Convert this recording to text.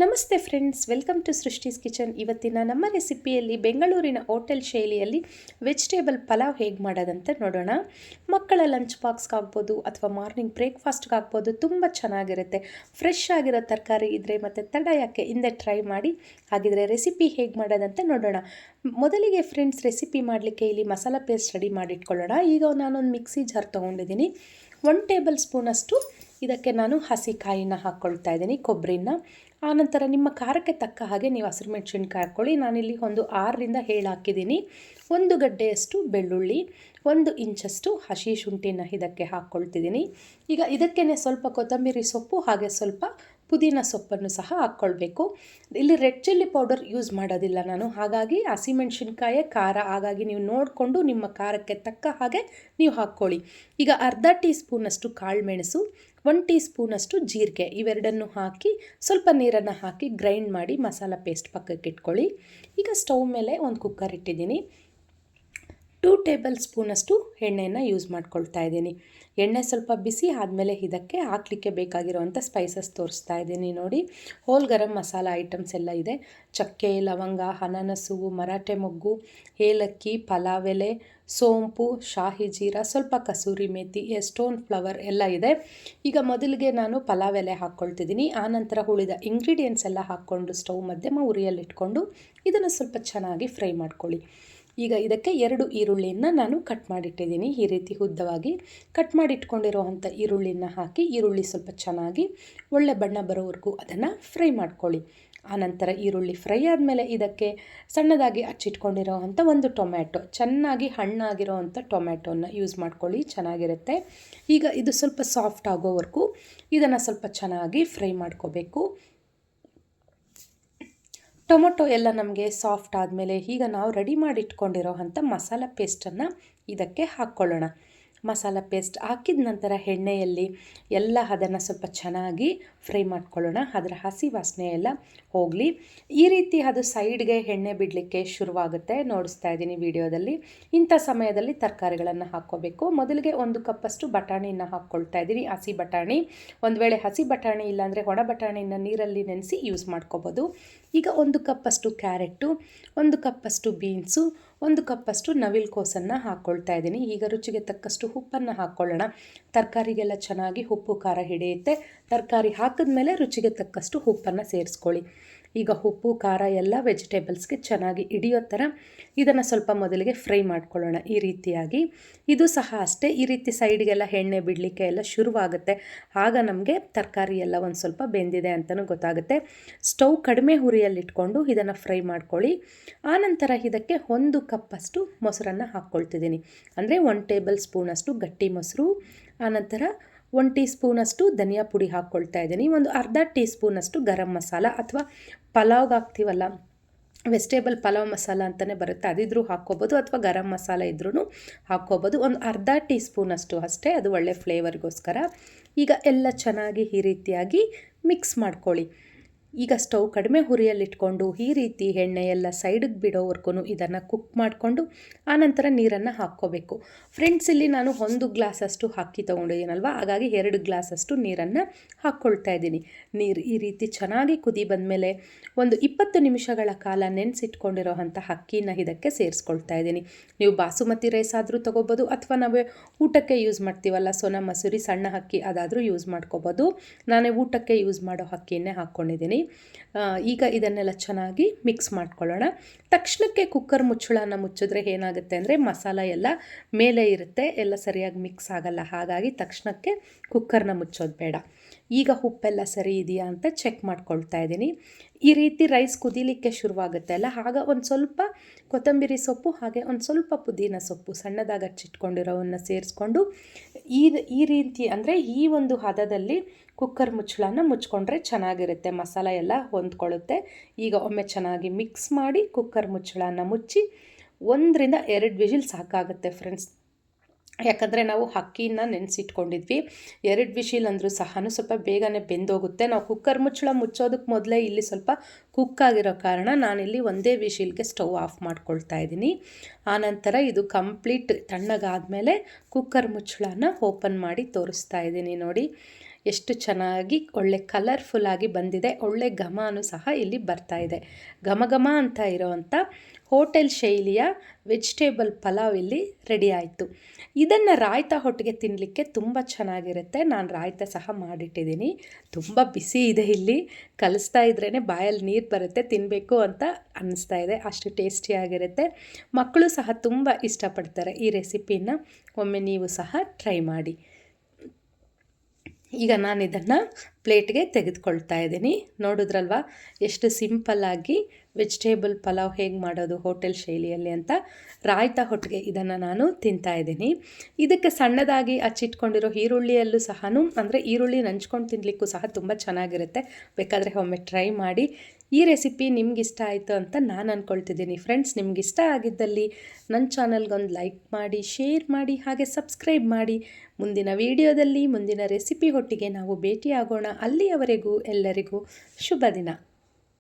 ನಮಸ್ತೆ friends, welcome to Srishti's kitchen. ಇವತ್ತಿನ ನಮ್ಮ ರೆಸಿಪಿಯಲ್ಲಿ ಬೆಂಗಳೂರಿನ ಹೋಟೆಲ್ ಶೈಲಿಯಲ್ಲಿ ವೆಜಿಟೇಬಲ್ ಪಲಾವ್ ಹೇಗೆ ಮಾಡೋದಂತ ನೋಡೋಣ. ಮಕ್ಕಳ ಲಂಚ್ ಬಾಕ್ಸ್ಗಾಗ್ಬೋದು ಅಥವಾ ಮಾರ್ನಿಂಗ್ ಬ್ರೇಕ್ಫಾಸ್ಟ್ಗೆ ಆಗ್ಬೋದು, ತುಂಬ ಚೆನ್ನಾಗಿರುತ್ತೆ. ಫ್ರೆಶ್ ಆಗಿರೋ ತರಕಾರಿ ಇದ್ದರೆ ಮತ್ತು ತಡ ಯಾಕೆ ಹಿಂದೆ ಟ್ರೈ ಮಾಡಿ, ಹಾಗಿದ್ರೆ ರೆಸಿಪಿ ಹೇಗೆ ಮಾಡೋದಂತ ನೋಡೋಣ. ಮೊದಲಿಗೆ ಫ್ರೆಂಡ್ಸ್, ರೆಸಿಪಿ ಮಾಡಲಿಕ್ಕೆ ಇಲ್ಲಿ ಮಸಾಲ ಪೇಸ್ಟ್ ರೆಡಿ ಮಾಡಿಟ್ಕೊಳ್ಳೋಣ. ಈಗ ನಾನೊಂದು ಮಿಕ್ಸಿ ಜಾರ್ ತೊಗೊಂಡಿದ್ದೀನಿ. ಒನ್ ಟೇಬಲ್ ಸ್ಪೂನಷ್ಟು ಇದಕ್ಕೆ ನಾನು ಹಸಿ ಕಾಯಿನ ಹಾಕ್ಕೊಳ್ತಾ ಇದ್ದೀನಿ, ಕೊಬ್ಬರಿನ. ಆನಂತರ ನಿಮ್ಮ ಖಾರಕ್ಕೆ ತಕ್ಕ ಹಾಗೆ ನೀವು ಹಸಿರು ಮೆಣಸಿನ್ಕಾಯಿ ಹಾಕ್ಕೊಳ್ಳಿ. ನಾನಿಲ್ಲಿ ಒಂದು ಆರರಿಂದ ಏಳು ಹಾಕಿದ್ದೀನಿ. ಒಂದು ಗಡ್ಡೆಯಷ್ಟು ಬೆಳ್ಳುಳ್ಳಿ, ಒಂದು ಇಂಚಷ್ಟು ಹಸಿ ಶುಂಠಿನ ಇದಕ್ಕೆ ಹಾಕ್ಕೊಳ್ತಿದ್ದೀನಿ. ಈಗ ಇದಕ್ಕೇ ಸ್ವಲ್ಪ ಕೊತ್ತಂಬರಿ ಸೊಪ್ಪು, ಹಾಗೆ ಸ್ವಲ್ಪ ಪುದೀನ ಸೊಪ್ಪನ್ನು ಸಹ ಹಾಕ್ಕೊಳ್ಬೇಕು. ಇಲ್ಲಿ ರೆಡ್ ಚಿಲ್ಲಿ ಪೌಡರ್ ಯೂಸ್ ಮಾಡೋದಿಲ್ಲ ನಾನು. ಹಾಗಾಗಿ ಹಸಿಮೆಣ್ಸಿನ್ಕಾಯೇ ಖಾರ, ಹಾಗಾಗಿ ನೀವು ನೋಡಿಕೊಂಡು ನಿಮ್ಮ ಖಾರಕ್ಕೆ ತಕ್ಕ ಹಾಗೆ ನೀವು ಹಾಕ್ಕೊಳ್ಳಿ. ಈಗ ಅರ್ಧ ಟೀ ಸ್ಪೂನಷ್ಟು ಕಾಳುಮೆಣಸು ಒನ್ ಟೀ ಸ್ಪೂನಷ್ಟು ಜೀರಿಗೆ, ಇವೆರಡನ್ನು ಹಾಕಿ ಸ್ವಲ್ಪ ನೀರನ್ನು ಹಾಕಿ ಗ್ರೈಂಡ್ ಮಾಡಿ ಮಸಾಲ ಪೇಸ್ಟ್ ಪಕ್ಕಕ್ಕೆ ಇಟ್ಕೊಳ್ಳಿ. ಈಗ ಸ್ಟವ್ ಮೇಲೆ ಒಂದು ಕುಕ್ಕರ್ ಇಟ್ಟಿದ್ದೀನಿ. ಟೂ ಟೇಬಲ್ ಸ್ಪೂನಷ್ಟು ಎಣ್ಣೆಯನ್ನು ಯೂಸ್ ಮಾಡ್ಕೊಳ್ತಾ ಇದ್ದೀನಿ. ಎಣ್ಣೆ ಸ್ವಲ್ಪ ಬಿಸಿ ಆದಮೇಲೆ ಇದಕ್ಕೆ ಹಾಕಲಿಕ್ಕೆ ಬೇಕಾಗಿರುವಂಥ ಸ್ಪೈಸಸ್ ತೋರಿಸ್ತಾ ಇದ್ದೀನಿ ನೋಡಿ. ಹೋಲ್ ಗರಂ ಮಸಾಲ ಐಟಮ್ಸ್ ಎಲ್ಲ ಇದೆ. ಚಕ್ಕೆ, ಲವಂಗ, ಅನಾನಸು, ಮರಾಠೆ ಮೊಗ್ಗು, ಏಲಕ್ಕಿ, ಪಲಾವ್ ಎಲೆ, ಸೋಂಪು, ಶಾಹಿ ಜೀರಾ, ಸ್ವಲ್ಪ ಕಸೂರಿ ಮೇಥಿ ಸ್ಟೋನ್ ಫ್ಲವರ್ ಎಲ್ಲ ಇದೆ. ಈಗ ಮೊದಲಿಗೆ ನಾನು ಪಲಾವ್ ಎಲೆ ಹಾಕ್ಕೊಳ್ತಿದ್ದೀನಿ. ಆನಂತರ ಉಳಿದ ಇಂಗ್ರೀಡಿಯೆಂಟ್ಸ್ ಎಲ್ಲ ಹಾಕ್ಕೊಂಡು ಸ್ಟವ್ ಮಧ್ಯಮ ಉರಿಯಲ್ಲಿಟ್ಕೊಂಡು ಇದನ್ನು ಸ್ವಲ್ಪ ಚೆನ್ನಾಗಿ ಫ್ರೈ ಮಾಡ್ಕೊಳ್ಳಿ. ಈಗ ಇದಕ್ಕೆ ಎರಡು ಈರುಳ್ಳಿಯನ್ನು ನಾನು ಕಟ್ ಮಾಡಿಟ್ಟಿದ್ದೀನಿ. ಈ ರೀತಿ ಉದ್ದವಾಗಿ ಕಟ್ ಮಾಡಿಟ್ಕೊಂಡಿರುವಂಥ ಈರುಳ್ಳಿನ ಹಾಕಿ, ಈರುಳ್ಳಿ ಸ್ವಲ್ಪ ಚೆನ್ನಾಗಿ ಒಳ್ಳೆ ಬಣ್ಣ ಬರೋವರೆಗೂ ಅದನ್ನು ಫ್ರೈ ಮಾಡ್ಕೊಳ್ಳಿ. ಆನಂತರ ಈರುಳ್ಳಿ ಫ್ರೈ ಆದಮೇಲೆ ಇದಕ್ಕೆ ಸಣ್ಣದಾಗಿ ಹಚ್ಚಿಟ್ಕೊಂಡಿರೋವಂಥ ಒಂದು ಟೊಮ್ಯಾಟೊ, ಚೆನ್ನಾಗಿ ಹಣ್ಣಾಗಿರೋವಂಥ ಟೊಮ್ಯಾಟೊನ ಯೂಸ್ ಮಾಡ್ಕೊಳ್ಳಿ, ಚೆನ್ನಾಗಿರುತ್ತೆ. ಈಗ ಇದು ಸ್ವಲ್ಪ ಸಾಫ್ಟ್ ಆಗೋವರೆಗೂ ಇದನ್ನು ಸ್ವಲ್ಪ ಚೆನ್ನಾಗಿ ಫ್ರೈ ಮಾಡ್ಕೋಬೇಕು. ಟೊಮೊಟೊ ಎಲ್ಲ ನಮಗೆ ಸಾಫ್ಟ್ ಆದಮೇಲೆ ಈಗ ನಾವು ರೆಡಿ ಮಾಡಿ ಇಟ್ಕೊಂಡಿರೋ ಅಂಥ ಮಸಾಲ ಪೇಸ್ಟನ್ನು ಇದಕ್ಕೆ ಹಾಕ್ಕೊಳ್ಳೋಣ. ಮಸಾಲ ಪೇಸ್ಟ್ ಹಾಕಿದ ನಂತರ ಎಣ್ಣೆಯಲ್ಲಿ ಎಲ್ಲ ಅದನ್ನು ಸ್ವಲ್ಪ ಚೆನ್ನಾಗಿ ಫ್ರೈ ಮಾಡ್ಕೊಳ್ಳೋಣ. ಅದರ ಹಸಿ ವಾಸನೆ ಎಲ್ಲ ಹೋಗಲಿ. ಈ ರೀತಿ ಅದು ಸೈಡ್ಗೆ ಎಣ್ಣೆ ಬಿಡಲಿಕ್ಕೆ ಶುರುವಾಗುತ್ತೆ. ನೋಡಿಸ್ತಾ ಇದ್ದೀನಿ ವಿಡಿಯೋದಲ್ಲಿ. ಇಂಥ ಸಮಯದಲ್ಲಿ ತರಕಾರಿಗಳನ್ನು ಹಾಕ್ಕೋಬೇಕು. ಮೊದಲಿಗೆ ಒಂದು ಕಪ್ಪಷ್ಟು ಬಟಾಣಿಯನ್ನು ಹಾಕ್ಕೊಳ್ತಾ ಇದ್ದೀನಿ. ಹಸಿ ಬಟಾಣಿ. ಒಂದು ವೇಳೆ ಹಸಿ ಬಟಾಣಿ ಇಲ್ಲಾಂದರೆ ಒಣ ಬಟಾಣಿಯನ್ನು ನೀರಲ್ಲಿ ನೆನೆಸಿ ಯೂಸ್ ಮಾಡ್ಕೋಬೋದು. ಈಗ ಒಂದು ಕಪ್ಪಷ್ಟು ಕ್ಯಾರೆಟು ಒಂದು ಕಪ್ಪಷ್ಟು ಬೀನ್ಸು ಒಂದು ಕಪ್ಪಷ್ಟು ನವಿಲ್ ಕೋಸನ್ನು ಹಾಕ್ಕೊಳ್ತಾ ಇದ್ದೀನಿ. ಈಗ ರುಚಿಗೆ ತಕ್ಕಷ್ಟು ಉಪ್ಪನ್ನು ಹಾಕ್ಕೊಳ್ಳೋಣ. ತರಕಾರಿಗೆಲ್ಲ ಚೆನ್ನಾಗಿ ಉಪ್ಪು ಖಾರ ಹಿಡಿಯುತ್ತೆ. ತರಕಾರಿ ಹಾಕಿದ್ಮೇಲೆ ರುಚಿಗೆ ತಕ್ಕಷ್ಟು ಉಪ್ಪನ್ನು ಸೇರಿಸ್ಕೊಳ್ಳಿ. ಈಗ ಉಪ್ಪು, ಖಾರ ಎಲ್ಲ ವೆಜಿಟೇಬಲ್ಸ್ಗೆ ಚೆನ್ನಾಗಿ ಹಿಡಿಯೋ ಥರ ಇದನ್ನು ಸ್ವಲ್ಪ ಮೊದಲಿಗೆ ಫ್ರೈ ಮಾಡ್ಕೊಳ್ಳೋಣ ಈ ರೀತಿಯಾಗಿ. ಇದು ಸಹ ಅಷ್ಟೇ, ಈ ರೀತಿ ಸೈಡ್ಗೆಲ್ಲ ಎಣ್ಣೆ ಬಿಡಲಿಕ್ಕೆ ಎಲ್ಲ ಶುರುವಾಗುತ್ತೆ. ಆಗ ನಮಗೆ ತರಕಾರಿ ಎಲ್ಲ ಒಂದು ಸ್ವಲ್ಪ ಬೆಂದಿದೆ ಅಂತಲೂ ಗೊತ್ತಾಗುತ್ತೆ. ಸ್ಟವ್ ಕಡಿಮೆ ಹುರಿಯಲ್ಲಿಟ್ಕೊಂಡು ಇದನ್ನು ಫ್ರೈ ಮಾಡ್ಕೊಳ್ಳಿ. ಆನಂತರ ಇದಕ್ಕೆ ಒಂದು ಕಪ್ಪಷ್ಟು ಮೊಸರನ್ನು ಹಾಕ್ಕೊಳ್ತಿದ್ದೀನಿ. ಅಂದರೆ ಒನ್ ಟೇಬಲ್ ಸ್ಪೂನಷ್ಟು ಗಟ್ಟಿ ಮೊಸರು, ಆನಂತರ ಒನ್ ಟೀ ಸ್ಪೂನಷ್ಟು ಧನಿಯಾ ಪುಡಿ ಹಾಕ್ಕೊಳ್ತಾ ಇದ್ದೀನಿ. ಒಂದು ಅರ್ಧ ಟೀ ಸ್ಪೂನಷ್ಟು ಗರಂ ಮಸಾಲ ಅಥವಾ ಪಲಾವ್ಗೆ ಹಾಕ್ತೀವಲ್ಲ, ವೆಜಿಟೇಬಲ್ ಪಲಾವ್ ಮಸಾಲ ಅಂತಲೇ ಬರುತ್ತೆ, ಅದಿದ್ರೂ ಹಾಕ್ಕೋಬೋದು ಅಥವಾ ಗರಂ ಮಸಾಲ ಇದ್ರೂ ಹಾಕ್ಕೋಬೋದು. ಒಂದು ಅರ್ಧ ಟೀ ಸ್ಪೂನಷ್ಟು ಅಷ್ಟೇ, ಅದು ಒಳ್ಳೆ ಫ್ಲೇವರ್ಗೋಸ್ಕರ ಈಗ ಎಲ್ಲ ಚೆನ್ನಾಗಿ ಈ ರೀತಿಯಾಗಿ ಮಿಕ್ಸ್ ಮಾಡ್ಕೊಳ್ಳಿ. ಈಗ ಸ್ಟವ್ ಕಡಿಮೆ ಹುರಿಯಲ್ಲಿಟ್ಕೊಂಡು ಈ ರೀತಿ ಎಣ್ಣೆ ಎಲ್ಲ ಸೈಡಿಗೆ ಬಿಡೋವರೆಗೂ ಇದನ್ನು ಕುಕ್ ಮಾಡಿಕೊಂಡು ಆನಂತರ ನೀರನ್ನು ಹಾಕ್ಕೋಬೇಕು. ಫ್ರೆಂಡ್ಸ್ ಇಲ್ಲಿ ನಾನು ಒಂದು ಗ್ಲಾಸಷ್ಟು ಹಾಕಿ ತೊಗೊಂಡಿದ್ದೀನಲ್ವ? ಹಾಗಾಗಿ ಎರಡು ಗ್ಲಾಸಷ್ಟು ನೀರನ್ನು ಹಾಕ್ಕೊಳ್ತಾ ಇದ್ದೀನಿ. ನೀರು ಈ ರೀತಿ ಚೆನ್ನಾಗಿ ಕುದಿ ಬಂದಮೇಲೆ ಒಂದು ಇಪ್ಪತ್ತು ನಿಮಿಷಗಳ ಕಾಲ ನೆನೆಸಿಟ್ಕೊಂಡಿರೋ ಅಂಥ ಅಕ್ಕಿನ ಇದಕ್ಕೆ ಸೇರಿಸ್ಕೊಳ್ತಾ ಇದ್ದೀನಿ. ನೀವು ಬಾಸುಮತಿ ರೈಸ್ ಆದರೂ ತೊಗೋಬೋದು, ಅಥವಾ ನಾವೇ ಊಟಕ್ಕೆ ಯೂಸ್ ಮಾಡ್ತೀವಲ್ಲ ಸೋನಾ ಮಸೂರಿ ಸಣ್ಣ ಅಕ್ಕಿ ಅದಾದರೂ ಯೂಸ್ ಮಾಡ್ಕೋಬೋದು. ನಾನೇ ಊಟಕ್ಕೆ ಯೂಸ್ ಮಾಡೋ ಅಕ್ಕಿಯನ್ನೇ ಹಾಕ್ಕೊಂಡಿದ್ದೀನಿ. ಈಗ ಇದನ್ನೆಲ್ಲ ಚೆನ್ನಾಗಿ ಮಿಕ್ಸ್ ಮಾಡ್ಕೊಳ್ಳೋಣ. ತಕ್ಷಣಕ್ಕೆ ಕುಕ್ಕರ್ ಮುಚ್ಚಳನ ಮುಚ್ಚಿದ್ರೆ ಏನಾಗುತ್ತೆ ಅಂದರೆ ಮಸಾಲ ಎಲ್ಲ ಮೇಲೆ ಇರುತ್ತೆ, ಎಲ್ಲ ಸರಿಯಾಗಿ ಮಿಕ್ಸ್ ಆಗಲ್ಲ. ಹಾಗಾಗಿ ತಕ್ಷಣಕ್ಕೆ ಕುಕ್ಕರ್ನ ಮುಚ್ಚೋದು ಬೇಡ. ಈಗ ಉಪ್ಪೆಲ್ಲ ಸರಿ ಇದೆಯಾ ಅಂತ ಚೆಕ್ ಮಾಡ್ಕೊಳ್ತಾ ಇದ್ದೀನಿ. ಈ ರೀತಿ ರೈಸ್ ಕುದೀಲಿಕ್ಕೆ ಶುರುವಾಗುತ್ತೆ ಅಲ್ಲ? ಆಗ ಒಂದು ಸ್ವಲ್ಪ ಕೊತ್ತಂಬರಿ ಸೊಪ್ಪು, ಹಾಗೆ ಒಂದು ಸ್ವಲ್ಪ ಪುದೀನ ಸೊಪ್ಪು ಸಣ್ಣದಾಗಿ ಹಚ್ಚಿಟ್ಕೊಂಡಿರೋವನ್ನು ಸೇರಿಸ್ಕೊಂಡು ಈ ಈ ರೀತಿ ಅಂದರೆ ಈ ಒಂದು ಹದದಲ್ಲಿ ಕುಕ್ಕರ್ ಮುಚ್ಚಳನ ಮುಚ್ಕೊಂಡ್ರೆ ಚೆನ್ನಾಗಿರುತ್ತೆ. ಮಸಾಲ ಎಲ್ಲ ಹೊಂದ್ಕೊಳ್ಳುತ್ತೆ. ಈಗ ಒಮ್ಮೆ ಚೆನ್ನಾಗಿ ಮಿಕ್ಸ್ ಮಾಡಿ ಕುಕ್ಕರ್ ಮುಚ್ಚಳನ ಮುಚ್ಚಿ ಒಂದರಿಂದ ಎರಡು ವಿಜಿಲ್ ಸಾಕಾಗುತ್ತೆ ಫ್ರೆಂಡ್ಸ್. ಯಾಕಂದರೆ ನಾವು ಅಕ್ಕಿನ ನೆನೆಸಿಟ್ಕೊಂಡಿದ್ವಿ. ಎರಡು ವಿಶಿಲ್ ಅಂದರೂ ಸಹ ಸ್ವಲ್ಪ ಬೇಗನೆ ಬೆಂದೋಗುತ್ತೆ. ನಾವು ಕುಕ್ಕರ್ ಮುಚ್ಚಳ ಮುಚ್ಚೋದಕ್ಕೆ ಮೊದಲೇ ಇಲ್ಲಿ ಸ್ವಲ್ಪ ಕುಕ್ಕಾಗಿರೋ ಕಾರಣ ನಾನಿಲ್ಲಿ ಒಂದೇ ವಿಶಿಲ್ಗೆ ಸ್ಟವ್ ಆಫ್ ಮಾಡ್ಕೊಳ್ತಾ ಇದ್ದೀನಿ. ಆನಂತರ ಇದು ಕಂಪ್ಲೀಟ್ ತಣ್ಣಗಾದಮೇಲೆ ಕುಕ್ಕರ್ ಮುಚ್ಚಳನ ಓಪನ್ ಮಾಡಿ ತೋರಿಸ್ತಾ ಇದ್ದೀನಿ ನೋಡಿ. ಎಷ್ಟು ಚೆನ್ನಾಗಿ ಒಳ್ಳೆ ಕಲರ್ಫುಲ್ಲಾಗಿ ಬಂದಿದೆ. ಒಳ್ಳೆ ಘಮನೂ ಸಹ ಇಲ್ಲಿ ಬರ್ತಾ ಇದೆ. ಘಮ ಘಮ ಅಂತ ಇರೋವಂಥ ಹೋಟೆಲ್ ಶೈಲಿಯ ವೆಜಿಟೇಬಲ್ ಪಲಾವ್ ಇಲ್ಲಿ ರೆಡಿ ಆಯಿತು. ಇದನ್ನು ರಾಯ್ತ ಹೊಟ್ಟಿಗೆ ತಿನ್ನಲಿಕ್ಕೆ ತುಂಬ ಚೆನ್ನಾಗಿರುತ್ತೆ. ನಾನು ರಾಯ್ತ ಸಹ ಮಾಡಿಟ್ಟಿದ್ದೀನಿ. ತುಂಬ ಬಿಸಿ ಇದೆ ಇಲ್ಲಿ. ಕಲಿಸ್ತಾ ಇದ್ರೇ ಬಾಯಲ್ಲಿ ನೀರು ಬರುತ್ತೆ ತಿನ್ನಬೇಕು ಅಂತ ಅನ್ನಿಸ್ತಾ ಇದೆ. ಅಷ್ಟು ಟೇಸ್ಟಿಯಾಗಿರುತ್ತೆ ಮಕ್ಕಳು ಸಹ ತುಂಬ ಇಷ್ಟಪಡ್ತಾರೆ ಈ ರೆಸಿಪಿನ. ಒಮ್ಮೆ ನೀವು ಸಹ ಟ್ರೈ ಮಾಡಿ. ಈಗ ನಾನು ಇದನ್ನು ಪ್ಲೇಟ್ಗೆ ತೆಗೆದುಕೊಳ್ತಾ ಇದ್ದೀನಿ. ನೋಡಿದ್ರಲ್ವ? ಎಷ್ಟು ಸಿಂಪಲ್ಲಾಗಿ ವೆಜಿಟೇಬಲ್ ಪಲಾವ್ ಹೇಗೆ ಮಾಡೋದು ಹೋಟೆಲ್ ಶೈಲಿಯಲ್ಲಿ ಅಂತ ರಾಯ್ತ ಹೊಟ್ಟಿಗೆ ಇದನ್ನು ನಾನು ತಿಂತಾ ಇದ್ದೀನಿ. ಇದಕ್ಕೆ ಸಣ್ಣದಾಗಿ ಹಚ್ಚಿಟ್ಕೊಂಡಿರೋ ಈರುಳ್ಳಿಯಲ್ಲೂ ಸಹ ಅಂದರೆ ಈರುಳ್ಳಿ ನಂಚ್ಕೊಂಡು ತಿನ್ನಲಿಕ್ಕೂ ಸಹ ತುಂಬ ಚೆನ್ನಾಗಿರುತ್ತೆ. ಬೇಕಾದರೆ ಒಮ್ಮೆ ಟ್ರೈ ಮಾಡಿ. ಈ ರೆಸಿಪಿ ನಿಮ್ಗೆ ಇಷ್ಟ ಆಯಿತು ಅಂತ ನಾನು ಅಂದ್ಕೊಳ್ತಿದ್ದೀನಿ ಫ್ರೆಂಡ್ಸ್ ನಿಮ್ಗೆ ಇಷ್ಟ ಆಗಿದ್ದಲ್ಲಿ ನನ್ನ ಚಾನಲ್ಗೊಂದು ಲೈಕ್ ಮಾಡಿ, ಶೇರ್ ಮಾಡಿ, ಹಾಗೆ ಸಬ್ಸ್ಕ್ರೈಬ್ ಮಾಡಿ. ಮುಂದಿನ ವಿಡಿಯೋದಲ್ಲಿ ಮುಂದಿನ ರೆಸಿಪಿ ಹೊಟ್ಟಿಗೆ ನಾವು ಭೇಟಿಯಾಗೋಣ. ಅಲ್ಲಿಯವರೆಗೂ ಎಲ್ಲರಿಗೂ ಶುಭ ದಿನ